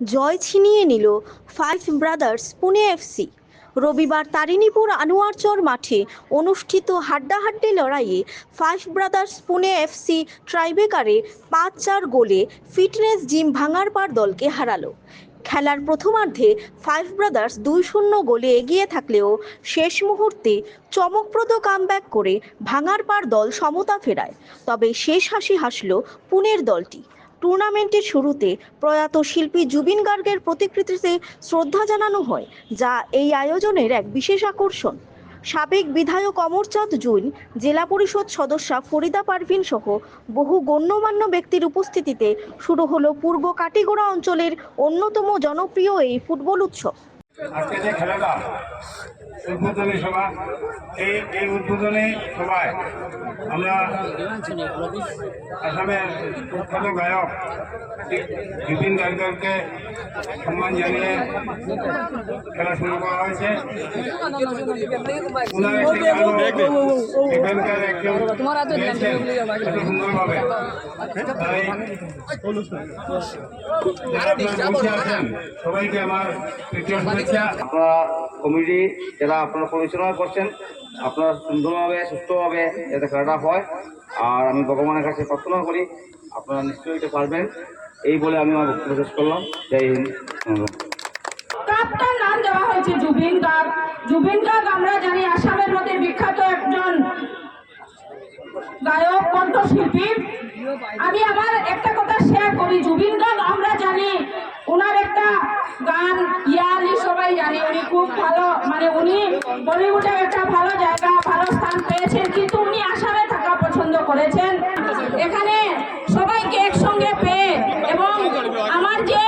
জয় ছিনিয়ে নিল five brothers Pune FC রবিবার তারিণীপুর আনোয়ারচর মাঠে অনুষ্ঠিত হাড্ডাহাড্ডি লড়াইয়ে ফাইভ ব্রাদার্স পুনে এফসি ট্রাইবেকারে পাঁচ চার গোলে ফিটনেস জিম ভাঙারপাড় দলকে হারালো। খেলার প্রথমার্ধে ফাইভ ব্রাদার্স দুই শূন্য গোলে এগিয়ে থাকলেও শেষ মুহূর্তে চমকপ্রদ কামব্যাক করে ভাঙারপাড় দল সমতা ফেরায়। তবে শেষ হাসি হাসল পুনের দলটি। টুর্নামেন্টের শুরুতে প্রয়াত শিল্পী জুবিন গার্গের প্রতিকৃতিতে শ্রদ্ধা জানানো হয়, যা এই আয়োজনের এক বিশেষ আকর্ষণ। সাবেক বিধায়ক অমরচাঁদ জৈন, জেলা পরিষদ সদস্যা ফরিদা পারভিন সহ বহু গণ্যমান্য ব্যক্তির উপস্থিতিতে শুরু হলো পূর্ব কাটিগোড়া অঞ্চলের অন্যতম জনপ্রিয় এই ফুটবল উৎসব। আজকে যে খেলাটা, উদ্বোধনী সভা, এই এই উদ্বোধনী সভায় আমরা আসামের প্রখ্যাত গায়ক বিপিন গার্গকে সম্মান জানিয়ে খেলা শুরু করা হয়েছে। এখানকার একজন সুন্দরভাবে। তাই সবাইকে আমার শুভেচ্ছা আপনারা কমিটি যারা আপনারা পরিচালনা করছেন, আপনারা সুন্দরভাবে সুস্থভাবে যাতে খেলাটা হয়, আর আমি ভগবানের কাছে প্রার্থনা করি, আপনারা নিশ্চয়ই এটা পারবেন। এই বলে আমি আমার বক্তব্য শেষ করলাম। জয় হিন্দ। নাম দেওয়া হয়েছে আমরা জানি আসামের বিখ্যাত একজন গায়ক আমি আবার একটা কথা শেয়ার করি, জুবিন গার্গ আমরা জানি ওনার একটা ইয়ালি সবাই জানি, উনি খুব ভালো মানে উনি বলিউডে একটা ভালো জায়গা, ভালো স্থান পেয়েছেন, কিন্তু উনি আসামে থাকা পছন্দ করেছেন। এখানে সবাইকে একসঙ্গে পেয়ে এবং আমার যে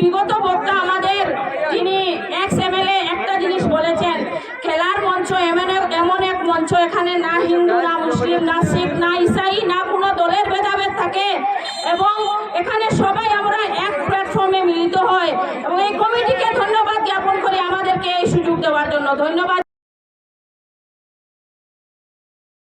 বিগত বক্তা আমাদের, যিনি এক্স এমএলএ একটা জিনিস বলেছেন, খেলার মঞ্চ এমন এমন এক মঞ্চ, এখানে না হিন্দু, না মুসলিম, না শিখ, না ইসাই, না কোনো দলের ভেদাভেদ থাকে। এবং এখানে সবাই আমরা এক প্ল্যাটফর্মে মিলিত হয়। এবং জন্য ধন্যবাদ।